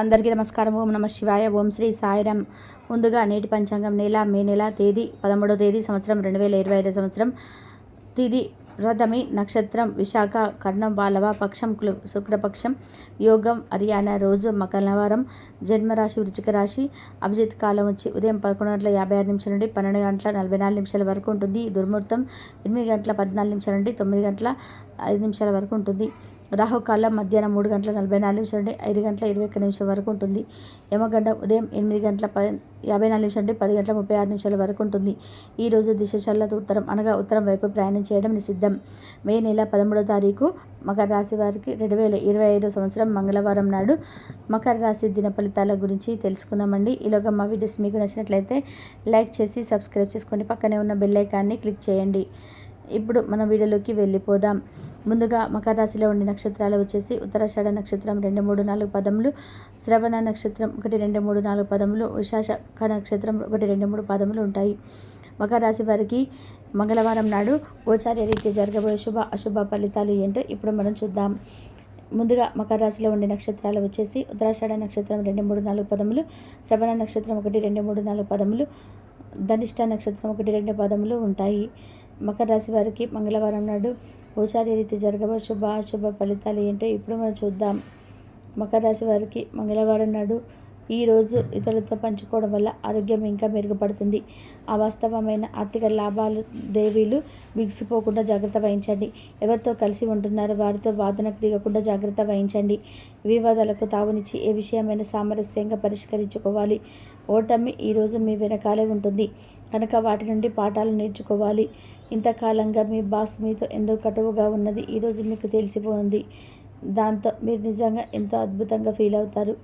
అందరికీ నమస్కారం. ఓం నమ శివాయ. ఓం శ్రీ సాయిరాం. ముందుగా నేటి పంచాంగం నెల మే నెల తేదీ పదమూడో తేదీ సంవత్సరం రెండు వేల ఇరవై ఐదో సంవత్సరం. తిది రథమి నక్షత్రం విశాఖ కర్ణం బాలవ పక్షం క్లు శుక్రపక్షం యోగం హర్యానా రోజు మకలవారం జన్మరాశి వృచ్చిక రాశి అభిజిత్ కాలం వచ్చి ఉదయం పదకొండు గంటల యాభై ఆరు నిమిషాల నుండి పన్నెండు గంటల నలభై నాలుగు నిమిషాల వరకు ఉంటుంది. దుర్ముహూర్తం ఎనిమిది గంటల పద్నాలుగు నిమిషాల నుండి తొమ్మిది గంటల ఐదు నిమిషాల వరకు ఉంటుంది. రాహుకాలం మధ్యాహ్నం మూడు గంటల నలభై నాలుగు నిమిషం నుండి ఐదు గంటల ఇరవై ఒక్క నిమిషం వరకు ఉంటుంది. యమగండ ఉదయం ఎనిమిది గంటల ప యాభై నాలుగు నిమిషం నుండి పది గంటల ముప్పై ఆరు నిమిషాల వరకు ఉంటుంది. ఈ రోజు దిశ ఉత్తరం అనగా ఉత్తరం వైపు ప్రయాణం చేయడం నిషిద్ధం. మే నెల పదమూడో తారీఖు మకర రాశి వారికి రెండు వేల ఇరవై ఐదో సంవత్సరం మంగళవారం నాడు మకర రాశి దిన ఫలితాల గురించి తెలుసుకుందామండి. ఈలోగా మా వీడియోస్ మీకు నచ్చినట్లయితే లైక్ చేసి సబ్స్క్రైబ్ చేసుకొని పక్కనే ఉన్న బెల్ ఐకాన్ని క్లిక్ చేయండి. ఇప్పుడు మన వీడియోలోకి వెళ్ళిపోదాం. ముందుగా మకర రాశిలో ఉండే నక్షత్రాలు వచ్చేసి ఉత్తరాషాఢ నక్షత్రం రెండు మూడు నాలుగు పదములు శ్రవణ నక్షత్రం ఒకటి రెండు మూడు నాలుగు పదములు విశాఖ నక్షత్రం ఒకటి రెండు మూడు పదములు ఉంటాయి. మకర రాశి వారికి మంగళవారం నాడు గోచార్య రీతి జరగబోయే శుభ అశుభ ఫలితాలు ఏంటో ఇప్పుడు మనం చూద్దాం. ముందుగా మకర రాశిలో ఉండే నక్షత్రాలు వచ్చేసి ఉత్తరాషాఢ నక్షత్రం రెండు మూడు నాలుగు పదములు శ్రవణ నక్షత్రం ఒకటి రెండు మూడు నాలుగు పదములు ధనిష్ట నక్షత్రం ఒకటి రెండు పదములు ఉంటాయి. మకర రాశి వారికి మంగళవారం నాడు గోచార్య రీతి జరగబో శుభ అశుభ ఫలితాలు ఏంటో ఇప్పుడు మనం చూద్దాం. మకర రాశి వారికి మంగళవారం నాడు ఈ రోజు ఇతరులతో పంచుకోవడం వల్ల ఆరోగ్యం ఇంకా మెరుగుపడుతుంది. అవాస్తవమైన ఆర్థిక లాభాలు దేవీలు బిగిసిపోకుండా జాగ్రత్త వహించండి. ఎవరితో కలిసి ఉంటున్నారో వారితో వాదనకు దిగకుండా జాగ్రత్త వహించండి. వివాదాలకు తావునిచ్చి ఏ విషయమైనా సామరస్యంగా పరిష్కరించుకోవాలి. ఓటమి ఈరోజు మీ వెనకాలే ఉంటుంది. కనుక వాటి నుండి పాఠాలు నేర్చుకోవాలి. ఇంతకాలంగా మీ బాస్ మీతో ఎంతో కటువుగా ఉన్నది. ఈరోజు మీకు తెలిసిపోయింది. దాంతో మీరు నిజంగా ఎంతో అద్భుతంగా ఫీల్ అవుతారు.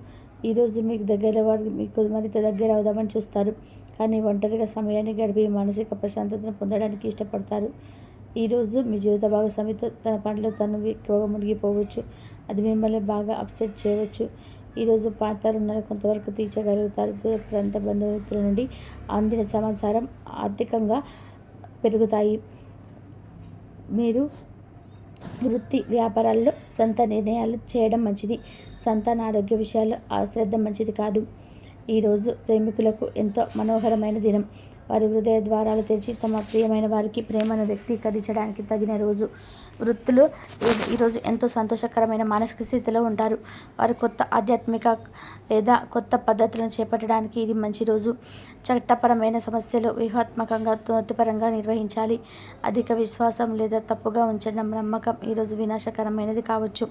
ఈరోజు మీకు దగ్గర వారికి మీకు మరింత దగ్గర అవుదామని చూస్తారు. కానీ ఒంటరిగా సమయాన్ని గడిపి మానసిక ప్రశాంతతను పొందడానికి ఇష్టపడతారు. ఈరోజు మీ జీవిత భాగస్వామితో తన పనిలో తను ఎక్కువగా మునిగిపోవచ్చు. అది మిమ్మల్ని బాగా అప్సెట్ చేయవచ్చు. ఈరోజు పాత్రలున్న కొంతవరకు తీర్చగలుగుతారు. దూర ప్రాంత బంధుమిత్రుల నుండి అందిన సమాచారం ఆర్థికంగా పెరుగుతాయి. మీరు వృత్తి వ్యాపారాల్లో సొంత నిర్ణయాలు చేయడం మంచిది. సంతాన ఆరోగ్య విషయాల్లో అశ్రద్ధ మంచిది కాదు. ఈరోజు ప్రేమికులకు ఎంతో మనోహరమైన దినం. వారి హృదయ ద్వారాలు తెరిచి తమ ప్రియమైన వారికి ప్రేమను వ్యక్తీకరించడానికి తగిన రోజు. వృత్తులు ఈ- ఈరోజు ఎంతో సంతోషకరమైన మానసిక స్థితిలో ఉంటారు. వారు కొత్త ఆధ్యాత్మిక లేదా కొత్త పద్ధతులను చేపట్టడానికి ఇది మంచి రోజు. చట్టపరమైన సమస్యలు వ్యూహాత్మకంగా తృప్తిపరంగా నిర్వహించాలి. అధిక విశ్వాసం లేదా తప్పుగా ఉంచడం నమ్మకం ఈరోజు వినాశకరమైనది కావచ్చు.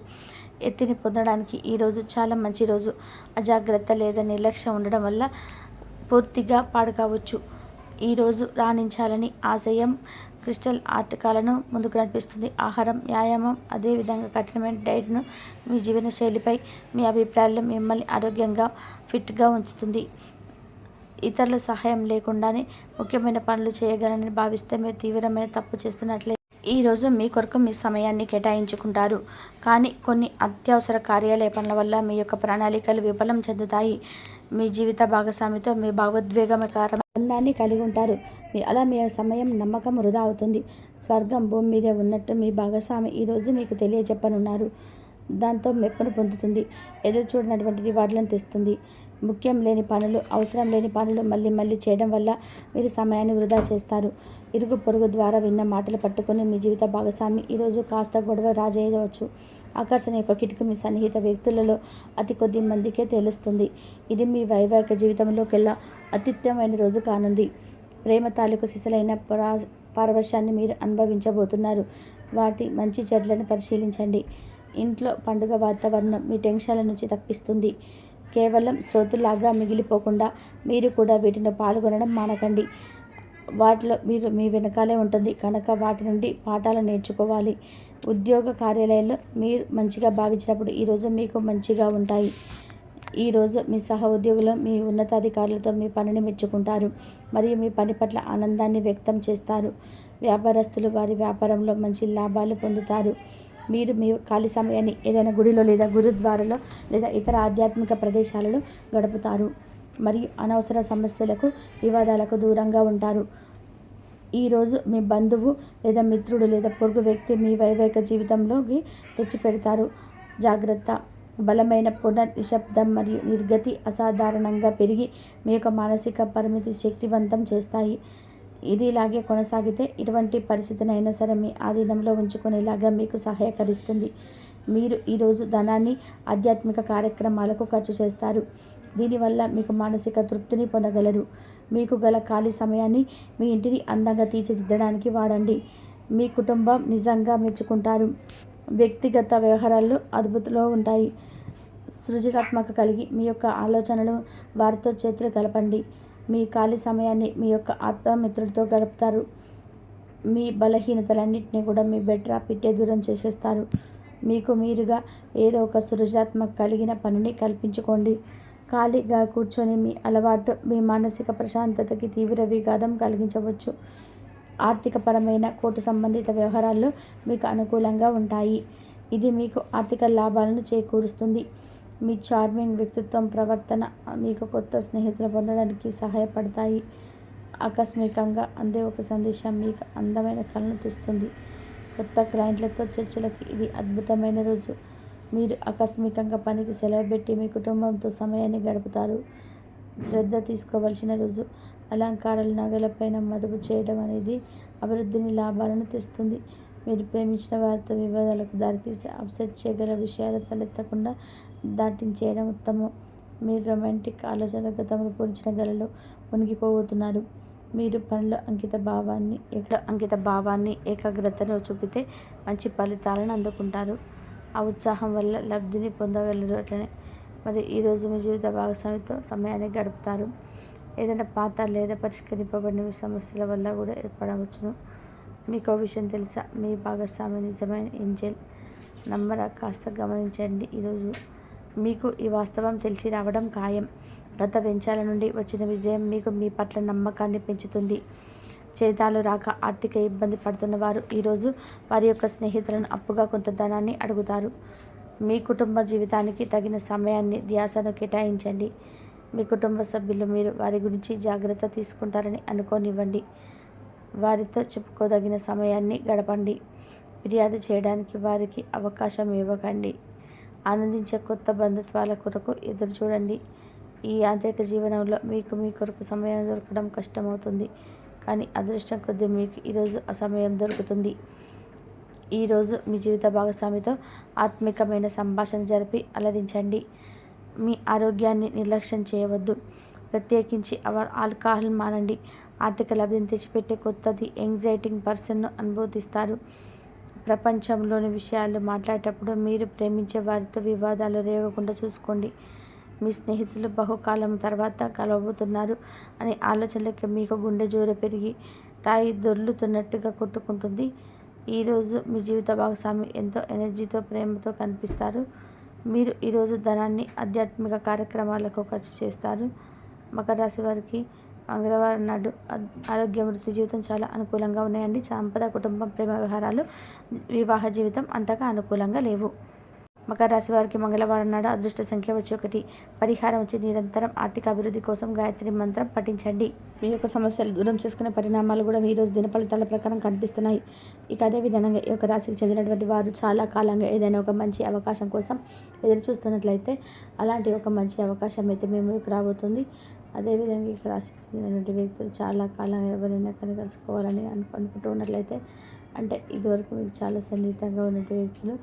ఎత్తిని పొందడానికి ఈరోజు చాలా మంచి రోజు. అజాగ్రత్త లేదా నిర్లక్ష్యం ఉండడం వల్ల పూర్తిగా పాడు కావచ్చు. ఈరోజు రాణించాలని ఆశయం క్రిస్టల్ ఆటకాలను ముందుకు నడిపిస్తుంది. ఆహారం వ్యాయామం అదేవిధంగా కఠినమైన డైట్ను మీ జీవన శైలిపై మీ అభిప్రాయాలు మిమ్మల్ని ఆరోగ్యంగా ఫిట్గా ఉంచుతుంది. ఇతరుల సహాయం లేకుండానే ముఖ్యమైన పనులు చేయగలనని భావిస్తే మీరు తీవ్రమైన తప్పు చేస్తున్నట్లే. ఈరోజు మీ కొరకు మీ సమయాన్ని కేటాయించుకుంటారు. కానీ కొన్ని అత్యవసర కార్యాలయ పనుల వల్ల మీ యొక్క ప్రణాళికలు విఫలం చెందుతాయి. మీ జీవిత భాగస్వామితో మీ భావోద్వేగకరమైన ఆనందాన్ని కలిగి ఉంటారు. మీ అలా మీ సమయం నమ్మకం వృధా అవుతుంది. స్వర్గం భూమి మీదే ఉన్నట్టు మీ భాగస్వామి ఈరోజు మీకు తెలియజెప్పనున్నారు. దాంతో మెప్పును పొందుతుంది. ఎదురు చూడనటువంటి రివార్డులను తెస్తుంది. ముఖ్యం లేని పనులు అవసరం లేని పనులు మళ్ళీ మళ్ళీ చేయడం వల్ల మీరు సమయాన్ని వృధా చేస్తారు. ఇరుగు పొరుగు ద్వారా విన్న మాటలు పట్టుకొని మీ జీవిత భాగస్వామి ఈరోజు కాస్త గొడవ రాజేయవచ్చు ఆకర్షణ యొక్క కిటుకు మీ సన్నిహిత వ్యక్తులలో అతి కొద్ది మందికే తెలుస్తుంది. ఇది మీ వైవాహిక జీవితంలోకెల్లా అత్యుత్తమైన రోజు కానుంది. ప్రేమ తాలూకు సిసలైన పరా పారవశ్యాన్ని మీరు అనుభవించబోతున్నారు. వాటి మంచి చెడ్లను పరిశీలించండి. ఇంట్లో పండుగ వాతావరణం మీ టెన్షన్ల నుంచి తప్పిస్తుంది. కేవలం శ్రోతులాగా మిగిలిపోకుండా మీరు కూడా వీటిని పాల్గొనడం మానకండి. వాటిలో మీరు మీ వెనకాలే ఉంటుంది. కనుక వాటి నుండి పాఠాలు నేర్చుకోవాలి. ఉద్యోగ కార్యాలయంలో మీరు మంచిగా భావించినప్పుడు ఈరోజు మీకు మంచిగా ఉంటాయి. ఈరోజు మీ సహ ఉద్యోగులు మీ ఉన్నతాధికారులతో మీ పనిని మెచ్చుకుంటారు. మరియు మీ పని పట్ల ఆనందాన్ని వ్యక్తం చేస్తారు. వ్యాపారస్తులు వారి వ్యాపారంలో మంచి లాభాలు పొందుతారు. మీరు మీ ఖాళీ సమయాన్ని ఏదైనా గుడిలో లేదా గురుద్వారలో లేదా ఇతర ఆధ్యాత్మిక ప్రదేశాలలో గడుపుతారు. మరియు అనవసర సమస్యలకు వివాదాలకు దూరంగా ఉంటారు. ఈరోజు మీ బంధువు లేదా మిత్రుడు లేదా పొరుగు వ్యక్తి మీ వైవాహిక జీవితంలోకి తెచ్చిపెడతారు. జాగ్రత్త. బలమైన పునర్ నిశ్శబ్దం మరియు నిర్గతి అసాధారణంగా పెరిగి మీ యొక్క మానసిక పరిమితి శక్తివంతం చేస్తాయి. ఇది ఇలాగే కొనసాగితే ఇటువంటి పరిస్థితినైనా సరే మీ ఆధీనంలో ఉంచుకునేలాగా మీకు సహాయకరిస్తుంది మీరు ఈరోజు ధనాన్ని ఆధ్యాత్మిక కార్యక్రమాలకు ఖర్చు చేస్తారు. దీనివల్ల మీకు మానసిక తృప్తిని పొందగలరు. మీకు గల ఖాళీ సమయాన్ని మీ ఇంటిని అందంగా తీర్చిదిద్దడానికి వాడండి. మీ కుటుంబం నిజంగా మెచ్చుకుంటారు. వ్యక్తిగత వ్యవహారాలు అద్భుతంలో ఉంటాయి. సృజనాత్మక కలిగి మీ యొక్క ఆలోచనలు వారితో చేతులు కలపండి. మీ ఖాళీ సమయాన్ని మీ యొక్క ఆత్మమిత్రుడితో గడుపుతారు. మీ బలహీనతలన్నింటినీ కూడా మీ బెడ్రా పిట్టే దూరం చేసేస్తారు. మీకు మీరుగా ఏదో ఒక సృజనాత్మక కలిగిన పనిని కల్పించుకోండి. ఖాళీగా కూర్చొని మీ అలవాటు మీ మానసిక ప్రశాంతతకి తీవ్ర విఘాతం కలిగించవచ్చు. ఆర్థికపరమైన కోర్టు సంబంధిత వ్యవహారాల్లో మీకు అనుకూలంగా ఉంటాయి. ఇది మీకు ఆర్థిక లాభాలను చేకూరుస్తుంది. మీ చార్మింగ్ వ్యక్తిత్వం ప్రవర్తన మీకు కొత్త స్నేహితులు పొందడానికి సహాయపడతాయి. ఆకస్మికంగా అందే ఒక సందేశం మీకు అందమైన కళను తెస్తుంది. కొత్త క్లయింట్లతో చర్చలకి ఇది అద్భుతమైన రోజు. మీరు ఆకస్మికంగా పనికి సెలవు పెట్టి మీ కుటుంబంతో సమయాన్ని గడుపుతారు. శ్రద్ధ తీసుకోవలసిన రోజు. అలంకారాలు నగలపైన మదుపు చేయడం అనేది అభివృద్ధిని లాభాలను తెస్తుంది. మీరు ప్రేమించిన వారితో వివాదాలకు దారితీసి అప్సెట్ చేయగల విషయాలు తలెత్తకుండా దాటించేయడం ఉత్తమం. మీరు రొమాంటిక్ ఆలోచన గతంలో పోల్చిన గలలో మునిగిపోబోతున్నారు మీరు పనిలో అంకిత భావాన్ని ఎక్కడ అంకిత భావాన్ని ఏకాగ్రతను చూపితే మంచి ఫలితాలను అందుకుంటారు. ఆ ఉత్సాహం వల్ల లబ్ధిని పొందగలరు అట్లనే. మరి ఈరోజు మీ జీవిత భాగస్వామితో సమయాన్ని గడుపుతారు. ఏదైనా పాత లేదా పరిష్కరింపబడిన సమస్యల వల్ల కూడా ఏర్పడవచ్చును. మీకు విషయం తెలుసా? మీ భాగస్వామి నిజమైన ఏంజల్. నమ్మర? కాస్త గమనించండి. ఈరోజు మీకు ఈ వాస్తవం తెలిసి రావడం ఖాయం. గత వెంచాల నుండి వచ్చిన విజయం మీకు మీ పట్ల నమ్మకాన్ని పెంచుతుంది. చేతాలు రాక ఆర్థిక ఇబ్బంది పడుతున్న వారు ఈరోజు వారి యొక్క స్నేహితులను అప్పుగా కొంత ధనాన్ని అడుగుతారు. మీ కుటుంబ జీవితానికి తగిన సమయాన్ని ధ్యాసను కేటాయించండి. మీ కుటుంబ సభ్యులు మీరు వారి గురించి జాగ్రత్త తీసుకుంటారని అనుకోనివ్వండి. వారితో చెప్పుకోదగిన సమయాన్ని గడపండి. ఫిర్యాదు చేయడానికి వారికి అవకాశం ఇవ్వకండి. ఆనందించే కొత్త బంధుత్వాల కొరకు ఎదురు చూడండి. ఈ యాంత్రిక జీవనంలో మీకు మీ కొరకు సమయం దొరకడం కష్టమవుతుంది. కానీ అదృష్టం కొద్దీ మీకు ఈరోజు అసమయం సమయం దొరుకుతుంది. ఈరోజు మీ జీవిత భాగస్వామితో ఆత్మికమైన సంభాషణ జరిపి అలరించండి. మీ ఆరోగ్యాన్ని నిర్లక్ష్యం చేయవద్దు. ప్రత్యేకించి ఆల్కహాల్ మానండి. ఆర్థిక లబ్ధిని తెచ్చిపెట్టే కొత్తది ఎంగ్జైటింగ్ పర్సన్ను అనుభూతిస్తారు. ప్రపంచంలోని విషయాలు మాట్లాడేటప్పుడు మీరు ప్రేమించే వారితో వివాదాలు రేగకుండా చూసుకోండి. మీ స్నేహితులు బహుకాలం తర్వాత కలవబోతున్నారు అనే ఆలోచనలకి మీకు గుండె జోర పెరిగి రాయి దొర్లుతున్నట్టుగా కొట్టుకుంటుంది. ఈరోజు మీ జీవిత భాగస్వామి ఎంతో ఎనర్జీతో ప్రేమతో కనిపిస్తారు. మీరు ఈరోజు ధనాన్ని ఆధ్యాత్మిక కార్యక్రమాలకు ఖర్చు చేస్తారు. మకర రాశి వారికి మంగళవారం నాడు ఆరోగ్య వృత్తి జీవితం చాలా అనుకూలంగా ఉన్నాయండి. సంపద కుటుంబం ప్రేమ వ్యవహారాలు వివాహ జీవితం అంతగా అనుకూలంగా లేవు. మకర రాశి వారికి మంగళవారం నాడు అదృష్ట సంఖ్య వచ్చి ఒకటి. పరిహారం వచ్చి నిరంతరం ఆర్థిక అభివృద్ధి కోసం గాయత్రి మంత్రం పఠించండి. మీ యొక్క సమస్యలు దూరం చేసుకునే పరిణామాలు కూడా ఈరోజు రోజు ప్రకారం కనిపిస్తున్నాయి. ఇక అదే విధంగా ఈ యొక్క రాశికి చెందినటువంటి వారు చాలా కాలంగా ఏదైనా ఒక మంచి అవకాశం కోసం ఎదురు చూస్తున్నట్లయితే అలాంటి ఒక మంచి అవకాశం అయితే మేము రాబోతుంది. అదేవిధంగా ఇక రాశికి చెందినటువంటి వ్యక్తులు చాలా కాలంగా ఎవరైనా కానీ కలుసుకోవాలని అనుకుంటూ ఉన్నట్లయితే అంటే ఇదివరకు మీకు చాలా సన్నిహితంగా ఉన్నటువంటి వ్యక్తులు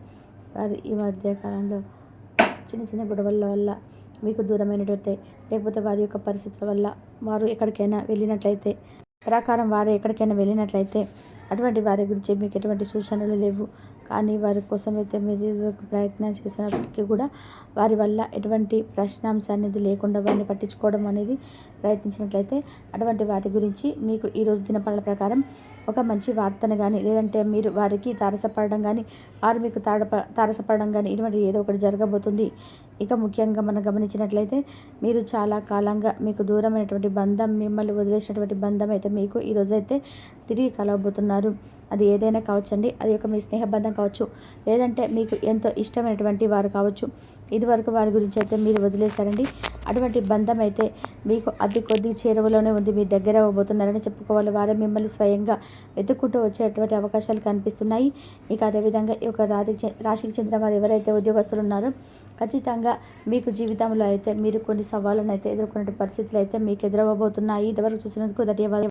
వారి ఈ మధ్యకాలంలో చిన్న చిన్న గొడవల వల్ల మీకు దూరమైనట్లయితే లేకపోతే వారి యొక్క పరిస్థితుల వల్ల వారు ఎక్కడికైనా వెళ్ళినట్లయితే ప్రకారం వారు ఎక్కడికైనా వెళ్ళినట్లయితే అటువంటి వారి గురించి మీకు ఎటువంటి సూచనలు లేవు. కానీ వారి కోసం అయితే మీరు ప్రయత్నం చేసినప్పటికీ కూడా వారి వల్ల ఎటువంటి ప్రశ్నాంశం అనేది లేకుండా వారిని పట్టించుకోవడం అనేది ప్రయత్నించినట్లయితే అటువంటి వాటి గురించి మీకు ఈరోజు దినపళ్ళ ప్రకారం ఒక మంచి వార్తను కానీ లేదంటే మీరు వారికి తారసపడడం కానీ వారు మీకు తాడప తారసపడడం కానీ ఇటువంటి ఏదో ఒకటి జరగబోతుంది. ఇక ముఖ్యంగా మనం గమనించినట్లయితే మీరు చాలా కాలంగా మీకు దూరమైనటువంటి బంధం మిమ్మల్ని వదిలేసినటువంటి బంధం అయితే మీకు ఈరోజైతే తిరిగి కలవబోతున్నారు. అది ఏదైనా కావచ్చండి. అది ఒక మీ స్నేహబంధం కావచ్చు. లేదంటే మీకు ఎంతో ఇష్టమైనటువంటి వారు కావచ్చు. ఇదివరకు వారి గురించి అయితే మీరు వదిలేశారండి. అటువంటి బంధం అయితే మీకు అతి కొద్ది చేరువలోనే ఉంది. మీ దగ్గర అవ్వబోతున్నారని చెప్పుకోవాలి. వారే మిమ్మల్ని స్వయంగా వెతుక్కుంటూ వచ్చేటువంటి అవకాశాలు కనిపిస్తున్నాయి. ఇక అదేవిధంగా ఈ యొక్క రాతి రాశికి చెందిన వారు ఎవరైతే ఉద్యోగస్తులు ఉన్నారో ఖచ్చితంగా మీకు జీవితంలో అయితే మీరు కొన్ని సవాళ్ళను అయితే ఎదుర్కొనే పరిస్థితులు అయితే మీకు ఎదురవ్వబోతున్నాయి. ఇదివరకు చూసినందుకు ధన్యవాదాలు.